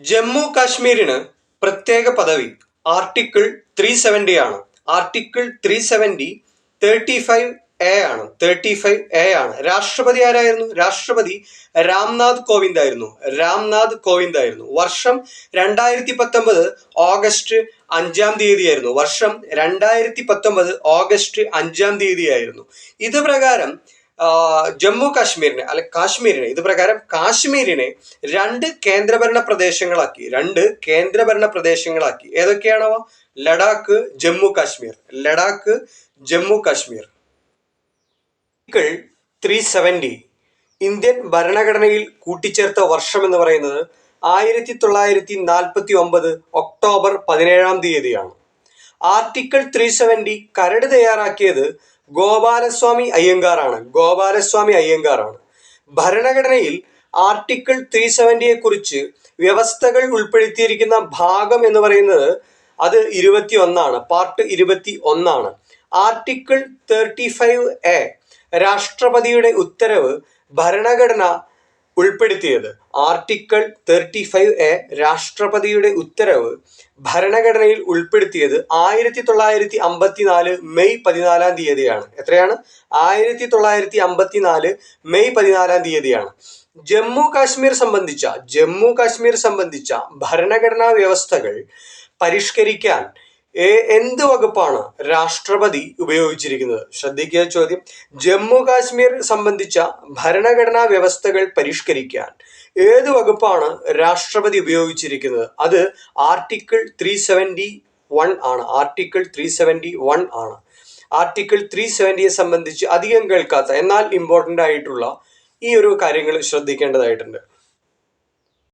ജമ്മു കാശ്മീരിന് പ്രത്യേക പദവി ആർട്ടിക്കിൾ ത്രീ സെവന്റി ആണ്. Article three seventy thirty five A ആണ്. തേർട്ടി ഫൈവ് എ ആണ്. രാഷ്ട്രപതി ആരായിരുന്നു? രാഷ്ട്രപതി രാംനാഥ് കോവിന്ദ് ആയിരുന്നു. രാംനാഥ് കോവിന്ദ് ആയിരുന്നു. വർഷം രണ്ടായിരത്തി പത്തൊമ്പത് ഓഗസ്റ്റ് അഞ്ചാം തീയതി ആയിരുന്നു വർഷം രണ്ടായിരത്തി പത്തൊമ്പത് ഓഗസ്റ്റ് അഞ്ചാം തീയതി ആയിരുന്നു ഇത് പ്രകാരം ജമ്മു കാശ്മീരിനെ അല്ലെ കാശ്മീരിനെ ഇത് പ്രകാരം കാശ്മീരിനെ രണ്ട് കേന്ദ്രഭരണ പ്രദേശങ്ങളാക്കി രണ്ട് കേന്ദ്രഭരണ പ്രദേശങ്ങളാക്കി. ഏതൊക്കെയാണവ? Ladakh Jammu Kashmir. Ladakh Jammu Kashmir. Article three seventy Indian ഭരണഘടനയിൽ കൂട്ടിച്ചേർത്ത വർഷം എന്ന് പറയുന്നത് ആയിരത്തി തൊള്ളായിരത്തി നാൽപ്പത്തി ഒമ്പത് ഒക്ടോബർ പതിനേഴാം തീയതിയാണ്. ആർട്ടിക്കിൾ ത്രീ സെവന്റി കരട് തയ്യാറാക്കിയത് ഗോപാലസ്വാമി അയ്യങ്കാറാണ്. ഗോപാലസ്വാമി അയ്യങ്കാറാണ്. ഭരണഘടനയിൽ ആർട്ടിക്കിൾ ത്രീ സെവന്റിയെ കുറിച്ച് വ്യവസ്ഥകൾ ഉൾപ്പെടുത്തിയിരിക്കുന്ന ഭാഗം എന്ന് പറയുന്നത് അത് ഇരുപത്തി ഒന്നാണ് പാർട്ട് ഇരുപത്തി ഒന്നാണ് ആർട്ടിക്കിൾ തേർട്ടി ഫൈവ് എ രാഷ്ട്രപതിയുടെ ഉത്തരവ് ഭരണഘടന ഉൾപ്പെടുത്തിയത്. ആർട്ടിക്കിൾ തേർട്ടി ഫൈവ് എ രാഷ്ട്രപതിയുടെ ഉത്തരവ് ഭരണഘടനയിൽ ഉൾപ്പെടുത്തിയത് ആയിരത്തി തൊള്ളായിരത്തി അമ്പത്തിനാല് മെയ് പതിനാലാം തീയതിയാണ്. എത്രയാണ്? ആയിരത്തി തൊള്ളായിരത്തി അമ്പത്തിനാല് മെയ് പതിനാലാം തീയതിയാണ്. ജമ്മു കാശ്മീർ സംബന്ധിച്ച ജമ്മു കാശ്മീർ സംബന്ധിച്ച ഭരണഘടനാ വ്യവസ്ഥകൾ പരിഷ്കരിക്കാൻ എന്ത് വകുപ്പാണ് രാഷ്ട്രപതി ഉപയോഗിച്ചിരിക്കുന്നത്? ശ്രദ്ധിക്കുക ചോദ്യം. ജമ്മു കാശ്മീർ സംബന്ധിച്ച ഭരണഘടനാ വ്യവസ്ഥകൾ പരിഷ്കരിക്കാൻ ഏത് വകുപ്പാണ് രാഷ്ട്രപതി ഉപയോഗിച്ചിരിക്കുന്നത്? അത് ആർട്ടിക്കിൾ ത്രീ സെവന്റി വൺ ആണ്. ആർട്ടിക്കിൾ ത്രീ സെവന്റി വൺ ആണ്. ആർട്ടിക്കിൾ ത്രീ സെവന്റിയെ സംബന്ധിച്ച് അധികം കേൾക്കാത്ത എന്നാൽ ഇമ്പോർട്ടന്റ് ആയിട്ടുള്ള ഈ ഒരു കാര്യങ്ങൾ ശ്രദ്ധിക്കേണ്ടതായിട്ടുണ്ട്.